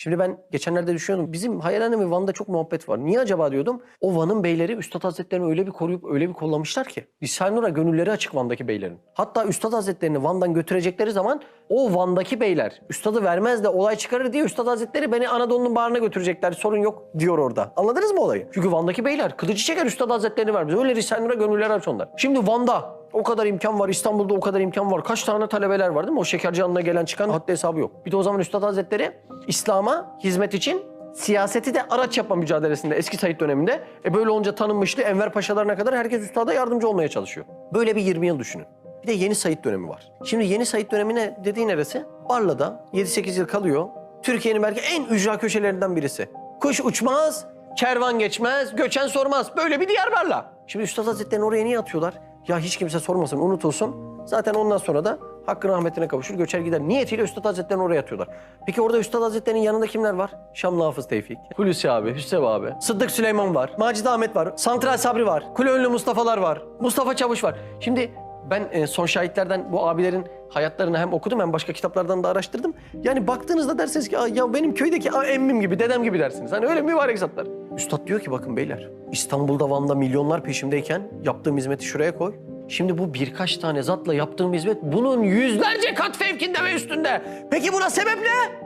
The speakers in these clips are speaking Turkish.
Şimdi ben geçenlerde düşünüyordum. Bizim Hayalhane ve Van'da çok muhabbet var. Niye acaba diyordum. O Van'ın beyleri Üstad Hazretleri'ni öyle bir koruyup öyle bir kollamışlar ki. Risale-i gönülleri açık Van'daki beylerin. Hatta Üstad Hazretleri'ni Van'dan götürecekleri zaman o Van'daki beyler Üstad'ı vermez de olay çıkarır diye Üstad Hazretleri beni Anadolu'nun bağrına götürecekler sorun yok diyor orada. Anladınız mı olayı? Çünkü Van'daki beyler kılıcı çeker Üstad Hazretleri'ni vermez. Öyle Risale-i gönülleri aç onlar. Şimdi Van'da o kadar imkan var. İstanbul'da o kadar imkan var. Kaç tane talebeler var değil mi? O şekercanına gelen çıkan haddi hesabı yok. Bir de o zaman Üstad Hazretleri İslam'a hizmet için siyaseti de araç yapma mücadelesinde eski Said döneminde. E böyle olunca tanınmıştı Enver Paşalarına kadar herkes üstada yardımcı olmaya çalışıyor. Böyle bir 20 yıl düşünün. Bir de yeni Said dönemi var. Şimdi yeni Said dönemine dediğin neresi? Barla'da 7-8 yıl kalıyor. Türkiye'nin belki en ücra köşelerinden birisi. Kuş uçmaz, kervan geçmez, göçen sormaz. Böyle bir diyar Barla. Şimdi Üstad Hazretleri'ni oraya niye atıyorlar? Ya hiç kimse sormasın, unutulsun. Zaten ondan sonra da hakkın rahmetine kavuşur, göçer gider. Niyetiyle Üstad Hazretleri'ni oraya atıyorlar. Peki orada Üstad Hazretleri'nin yanında kimler var? Şamlı Hafız Tevfik, Hulusi abi, Hüsrev abi, Sıddık Süleyman var, Macide Ahmet var, Santral Sabri var, Kulönlü Mustafa'lar var, Mustafa Çavuş var. Şimdi ben e, son şahitlerden bu abilerin hayatlarını hem okudum hem başka kitaplardan da araştırdım. Yani baktığınızda dersiniz ki "Aa, ya benim köydeki emmim gibi, dedem gibi dersiniz. Hani öyle mübarek zatlar. Üstad diyor ki bakın beyler İstanbul'da Van'da milyonlar peşimdeyken yaptığım hizmeti şuraya koy. Şimdi bu birkaç tane zatla yaptığım hizmet bunun yüzlerce kat fevkinde ve üstünde. Peki buna sebep ne?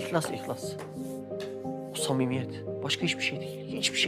İhlas, ihlas. O samimiyet. Başka hiçbir şey değil. Hiçbir şey